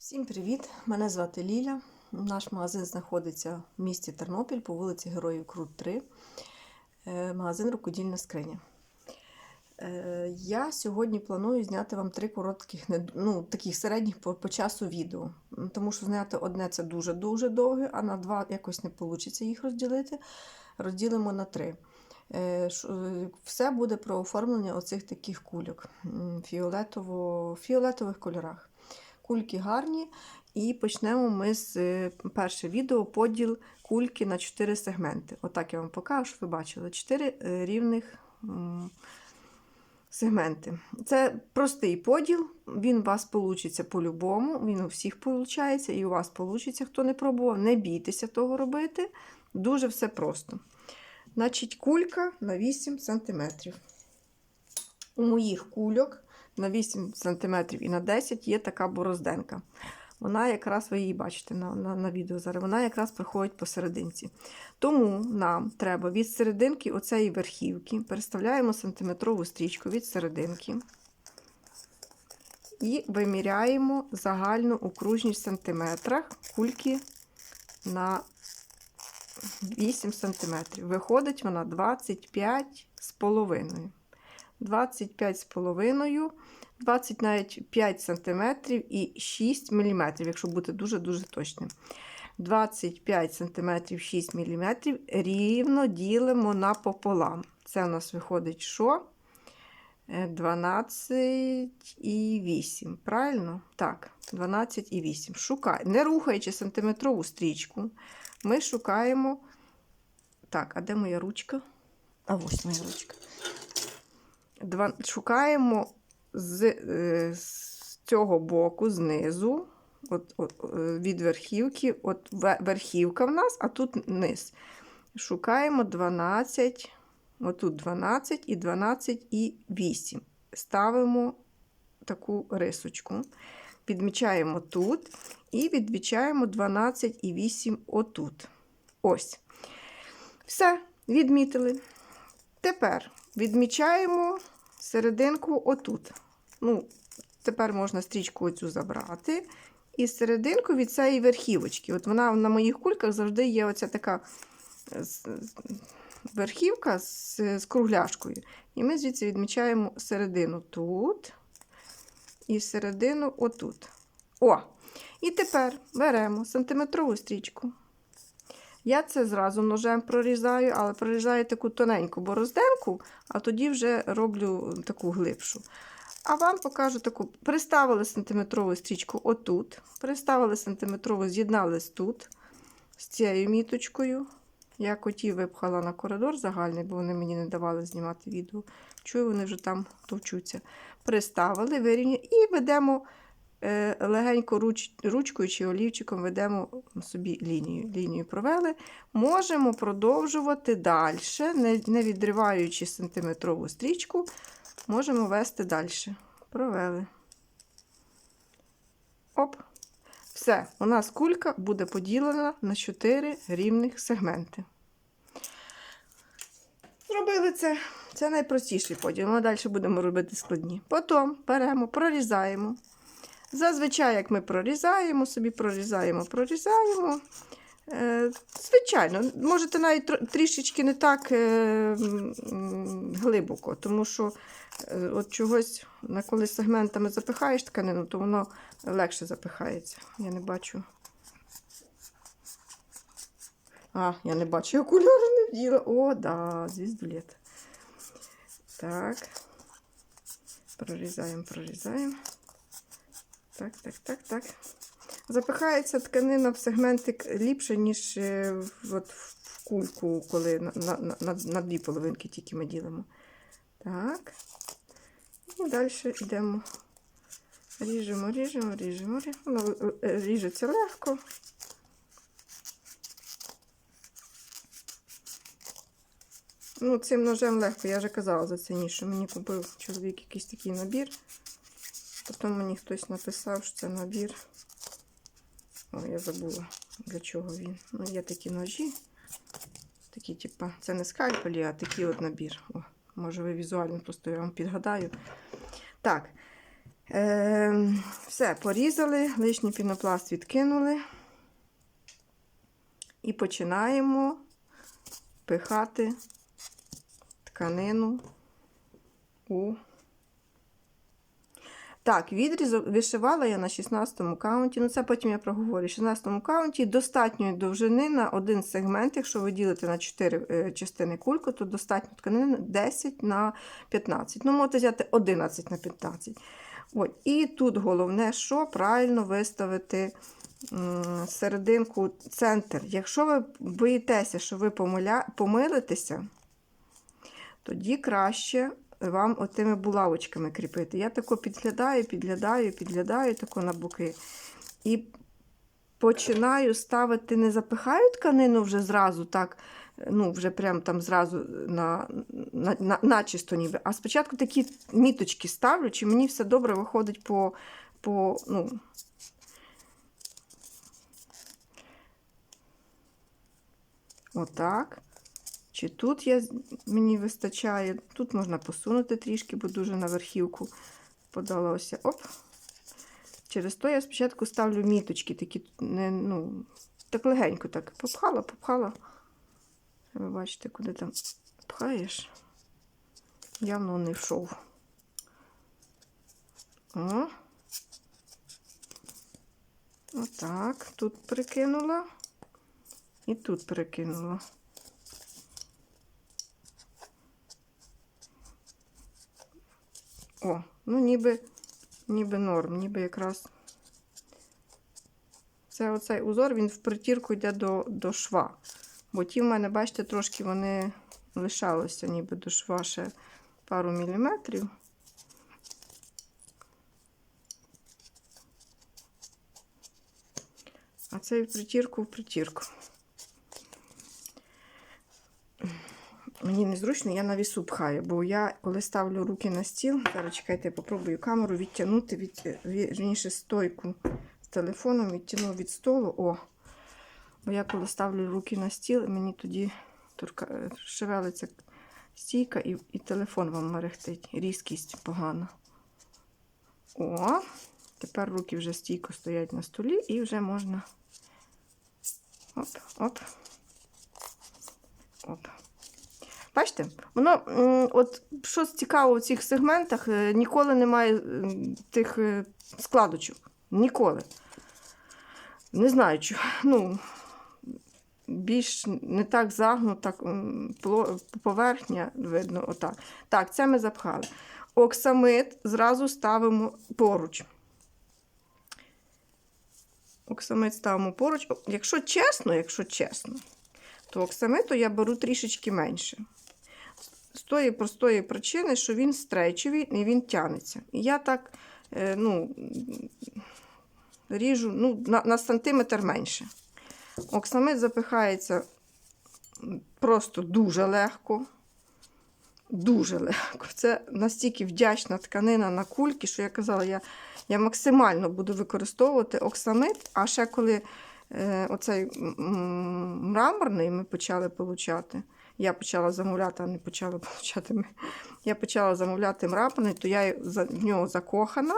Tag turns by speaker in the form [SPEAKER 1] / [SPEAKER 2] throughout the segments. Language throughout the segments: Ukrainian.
[SPEAKER 1] Всім привіт! Мене звати Ліля. Наш магазин знаходиться в місті Тернопіль по вулиці Героїв Крут 3. Е, Магазин Рукодільна скриня. Е, Я сьогодні планую зняти вам три коротких, ну, таких середніх по, по часу відео. Тому що зняти одне це дуже-дуже довге, а на два якось не вийде їх розділити. Розділимо на три. Е, Все буде про оформлення оцих таких кульок фіолетово, фіолетових кольорах. Кульки гарні. І почнемо ми з е, перше відео поділ кульки на 4 сегменти. Отак я вам покажу, щоб ви бачили. 4 рівних сегменти. Це простий поділ, він у вас вийде по-любому, він у всіх виходить, і у вас вийде, хто не пробував. Не бійтеся того робити. Дуже все просто. Значить, кулька на 8 см. У моїх кульок на 8 см і на 10 є така борозденка. Вона якраз, ви її бачите на, на, на відео зараз, вона якраз проходить посерединці. Тому нам треба від серединки оцеї верхівки переставляємо сантиметрову стрічку від серединки і виміряємо загальну окружність в сантиметрах кульки на 8 см. Виходить вона 25 з половиною. 25 з половиною, 20 навіть 5 см і 6 мм, якщо бути дуже-дуже точним. 25 см 6 мм рівно ділимо напополам. Це у нас виходить що? Е, 12 і 8. Правильно? Так, 12 і 8. Шукай. Не рухаючи сантиметрову стрічку, ми шукаємо. Так, а де моя ручка? А ось моя ручка. Два... Шукаємо з, е, з цього боку, знизу, от, от, е, від верхівки, от верхівка в нас, а тут низ. Шукаємо 12, отут 12 і 12 і 8. Ставимо таку рисочку. Відмічаємо тут і відмічаємо 12 і 8 отут. Ось. Все, відмітили. Тепер відмічаємо серединку отут. Ну, тепер можна стрічку оцю забрати. І серединку від цієї верхівочки. От вона на моїх кульках завжди є оця така е, верхівка з, з кругляшкою. І ми звідси відмічаємо середину тут і середину отут. О! І тепер беремо сантиметрову стрічку. Я це зразу ножем прорізаю, але прорізаю таку тоненьку борозденку, а тоді вже роблю таку глибшу. А вам покажу таку: приставили сантиметрову стрічку отут, приставили сантиметрову, з'єднали тут з цією міточкою. Я котів випхала на коридор загальний, бо вони мені не давали знімати відео. Чую, вони вже там товчуться. Приставили, вирівняли і ведемо легенько руч, ручкою чи олівчиком ведемо собі лінію. Лінію провели. Можемо продовжувати далі, не відриваючи сантиметрову стрічку, можемо вести далі. Провели. Оп. Все, у нас кулька буде поділена на 4 рівних сегменти. Зробили це. Це найпростіший поділ. Ми далі будемо робити складні. Потім беремо, прорізаємо. Зазвичай, як ми прорізаємо, собі прорізаємо, прорізаємо. Е, звичайно, можете навіть трішечки не так е, глибоко, тому що е, от чогось, коли сегментами запихаєш тканину, то воно легше запихається. Я не бачу. А, я не бачу, я окуляри не вділа. О, да, звіздулет. Так. Прорізаємо, прорізаємо. Так, так, так, так. Запихається тканина в сегментик ліпше, ніж е, от в кульку, коли на, на, на, на, дві половинки тільки ми ділимо. Так. І далі йдемо. Ріжемо, ріжемо, ріжемо. Воно е, ріжеться легко. Ну, цим ножем легко, я вже казала за це ніж, що мені купив чоловік якийсь такий набір. Потім мені хтось написав, що це набір. О, я забула, для чого він. Ну, є такі ножі. Такі, типа, це не скальпелі, а такий от набір. О, може ви візуально просто я вам підгадаю. Так. Е, все, порізали, лишній пінопласт відкинули. І починаємо пихати тканину у. Так, відріз вишивала я на 16 каунті. Ну, це потім я проговорю. 16 каунті достатньої довжини на один сегмент. Якщо ви ділите на 4 е, частини кульку, то достатньо тканини 10 на 15. Ну, можете взяти 11 на 15. От. І тут головне, що правильно виставити серединку центр. Якщо ви боїтеся, що ви помиля... помилитеся, тоді краще вам отими булавочками кріпити. Я тако підглядаю, підглядаю, підглядаю тако на боки. І починаю ставити, не запихаю тканину вже зразу, так, ну, вже прям там зразу на, на, на, начисто ніби. А спочатку такі міточки ставлю, чи мені все добре виходить по, по ну, Отак. Чи тут я, мені вистачає, тут можна посунути трішки, бо дуже на верхівку подалося. Оп. Через то я спочатку ставлю міточки, такі, не, ну, так легенько так. Попхала, попхала. Ви бачите, куди там пхаєш. Явно не йшов. О. Отак. Тут прикинула. І тут прикинула. О, ну ніби, ніби норм, ніби якраз. Це оцей узор, він в притірку йде до, до шва. Бо ті в мене, бачите, трошки вони лишалися ніби до шва ще пару міліметрів. А цей в притірку в притірку. Мені незручно, я на вісу пхаю, бо я, коли ставлю руки на стіл, зараз чекайте, я попробую камеру відтягнути, від, вірніше, стойку з телефоном, відтягну від столу. О! Бо я коли ставлю руки на стіл, мені тоді турка, шевелиться стійка і, і телефон вам мерехтить. Різкість погана. О, тепер руки вже стійко стоять на столі і вже можна. Оп, оп. Оп. Бачите, воно, от що цікаво в цих сегментах, е, ніколи немає тих е, складочок. Ніколи. Не знаю, чи, ну, більш не так загнута поверхня, видно, отак. Так, це ми запхали. Оксамит зразу ставимо поруч. Оксамит ставимо поруч. Якщо чесно, якщо чесно, то оксамиту я беру трішечки менше. З тої простої причини, що він стрейчевий і він тянеться. І я так ну, ріжу ну, на, на сантиметр менше. Оксамит запихається просто дуже легко. Дуже легко. Це настільки вдячна тканина на кульки, що я казала, я я максимально буду використовувати оксамит, а ще коли е, оцей мраморний ми почали получати, я почала замовляти, а не почала получати. Я почала замовляти мраморний, то я в нього закохана.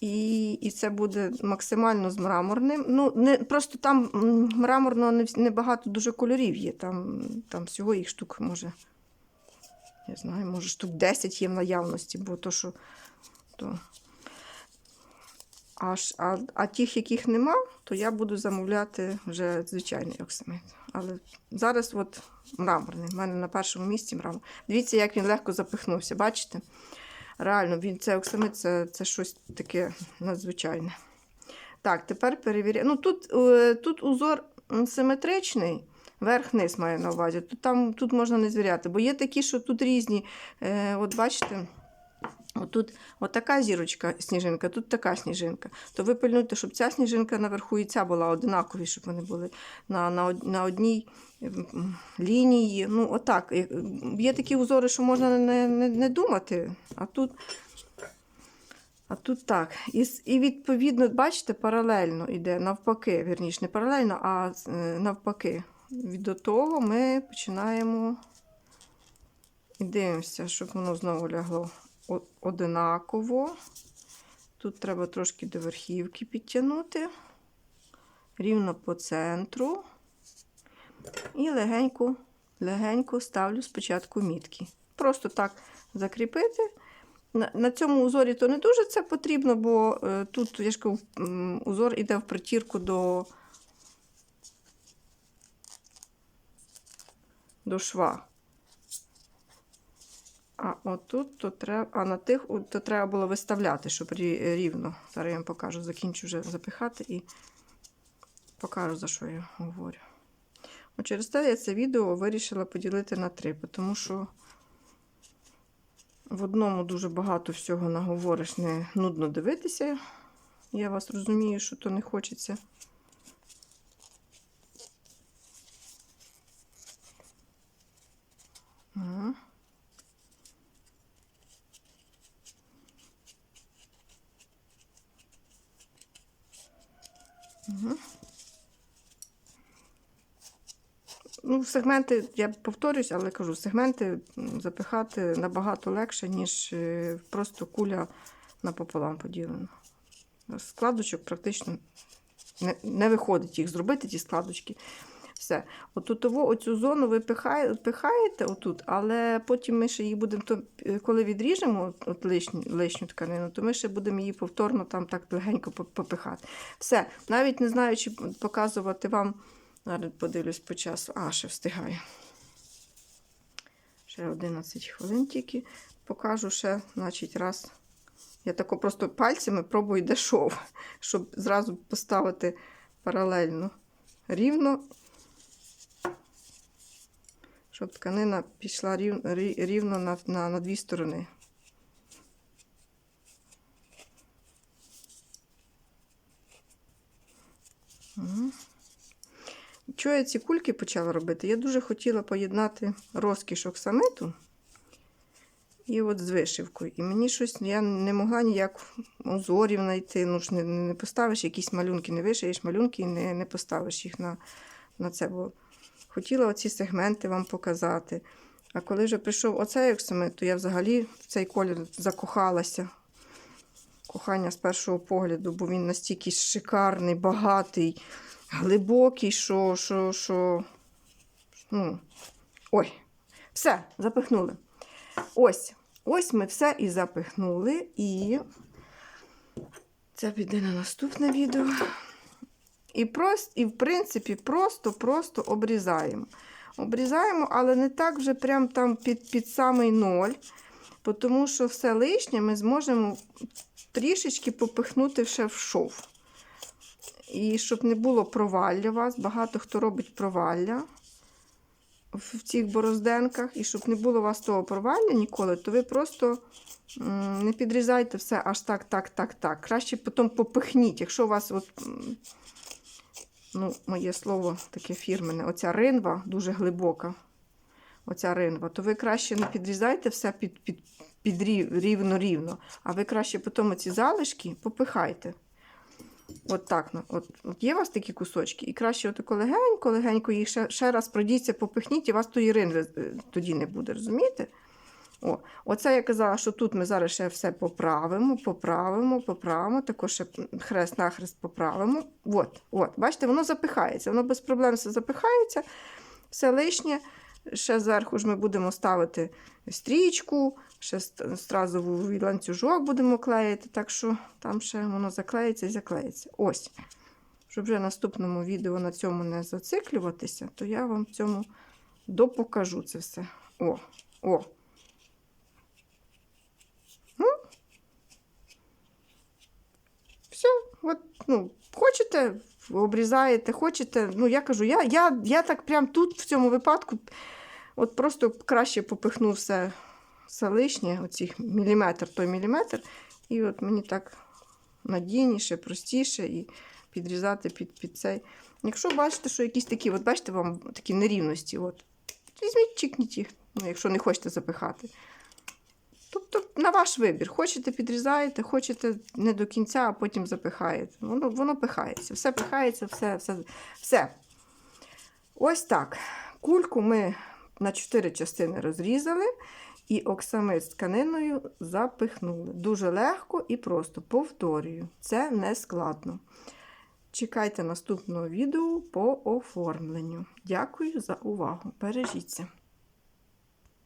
[SPEAKER 1] І і це буде максимально з мраморним. Ну, не, Просто там мраморного не, не дуже кольорів є. Там там всього їх штук може. Я знаю, може штук 10 є в наявності, бо то, що. То... Аж, а а тих, яких нема, то я буду замовляти вже звичайний оксамит. Але зараз от мраморний. У мене на першому місці мрамор. Дивіться, як він легко запихнувся, бачите? Реально, він це оксамит це, це щось таке надзвичайне. Так, тепер перевіряємо. Ну, Тут е, тут узор симетричний, верх-низ маю на увазі. Тут там, тут можна не звіряти, бо є такі, що тут різні. Е, От бачите, Отут отака зірочка сніжинка, тут така сніжинка. То ви пильнуйте, щоб ця сніжинка наверху і ця була одинакові, щоб вони були на на, на одній лінії. Ну, отак. Є такі узори, що можна не не, не думати, а тут а тут так. І, і відповідно, бачите, паралельно йде навпаки, вірніше, не паралельно, а е, навпаки. До того ми починаємо і дивимося, щоб воно знову лягло одинаково. Тут треба трошки до верхівки підтягнути, рівно по центру. І легенько, легенько ставлю спочатку мітки. Просто так закріпити. На, цьому узорі то не дуже це потрібно, бо е, тут я ж кажу, узор іде в притірку до, до шва. А отут то треба, а на тих то треба було виставляти, щоб рівно. Зараз я вам покажу, закінчу вже запихати і покажу, за що я говорю. От через те я це відео вирішила поділити на три, тому що в одному дуже багато всього наговориш, не нудно дивитися. Я вас розумію, що то не хочеться. Мгм. Ну, сегменти, я повторюсь, але кажу, сегменти запихати набагато легше, ніж е, просто куля напополам поділена. Складочок практично не, не виходить їх зробити, ті складочки. Все. Отут того, оцю зону ви пихає, пихаєте отут, але потім ми ще її будемо, то, коли відріжемо от, лишню, лишню тканину, то ми ще будемо її повторно там так легенько попихати. Все, навіть не знаю, чи показувати вам. Зараз подивлюсь по часу. А, ще встигаю. Ще 11 хвилин тільки. Покажу ще, значить, раз. Я тако просто пальцями пробую, де шов, щоб зразу поставити паралельно рівно, щоб тканина пішла рівно на, на, на дві сторони. Мгм. Чого я ці кульки почала робити? Я дуже хотіла поєднати розкіш оксамиту і от з вишивкою. І мені щось я не могла ніяк узорів знайти. Ну ж не, не поставиш якісь малюнки, не вишиєш малюнки і не, не поставиш їх на, на це. Бо хотіла оці сегменти вам показати. А коли вже прийшов оцей оксамит, то я взагалі в цей колір закохалася. Кохання з першого погляду, бо він настільки шикарний, багатий глибокий, що, що, що. Ну, ой, все, запихнули. Ось, ось ми все і запихнули, і це піде на наступне відео. І, просто, і в принципі, просто-просто обрізаємо. Обрізаємо, але не так вже прям там під, під самий ноль, тому що все лишнє ми зможемо трішечки попихнути ще в шов. І щоб не було провалля у вас, багато хто робить провалля в цих борозденках. І щоб не було у вас того провалля ніколи, то ви просто не підрізайте все аж так, так, так, так. Краще потім попихніть. Якщо у вас, от, ну, моє слово таке фірменне, оця ринва дуже глибока. Оця ринва, то ви краще не підрізайте все під, під, під рівно-рівно, а ви краще потім ці залишки попихайте. От так. ну, От, от є у вас такі кусочки, і краще отако легенько, легенько їх ще, ще раз пройдіться, попихніть, і у вас тої ринви е, тоді не буде, розумієте? О, оце я казала, що тут ми зараз ще все поправимо, поправимо, поправимо, також ще хрест-нахрест поправимо. От, от, бачите, воно запихається, воно без проблем все запихається, все лишнє. Ще зверху ж ми будемо ставити стрічку, ще ст- стразовий ланцюжок будемо клеїти, так що там ще воно заклеїться і заклеїться. Ось. Щоб вже в наступному відео на цьому не зациклюватися, то я вам цьому допокажу це все. О, о. Ну, все, от, ну, хочете, обрізаєте, хочете. Ну, я кажу, я, я, я так прям тут в цьому випадку от просто краще попихну все, все лишнє, оцих міліметр, той міліметр, і от мені так надійніше, простіше і підрізати під, під цей. Якщо бачите, що якісь такі, от бачите, вам такі нерівності, от, візьміть, чікніть їх, ну, якщо не хочете запихати. Тобто на ваш вибір. Хочете підрізаєте, хочете не до кінця, а потім запихаєте. Воно, воно пихається. Все пихається, все, все, все. Ось так. Кульку ми на чотири частини розрізали. і оксамит з тканиною запихнули. Дуже легко і просто повторюю, це не складно. Чекайте наступного відео по оформленню. Дякую за увагу. Бережіться!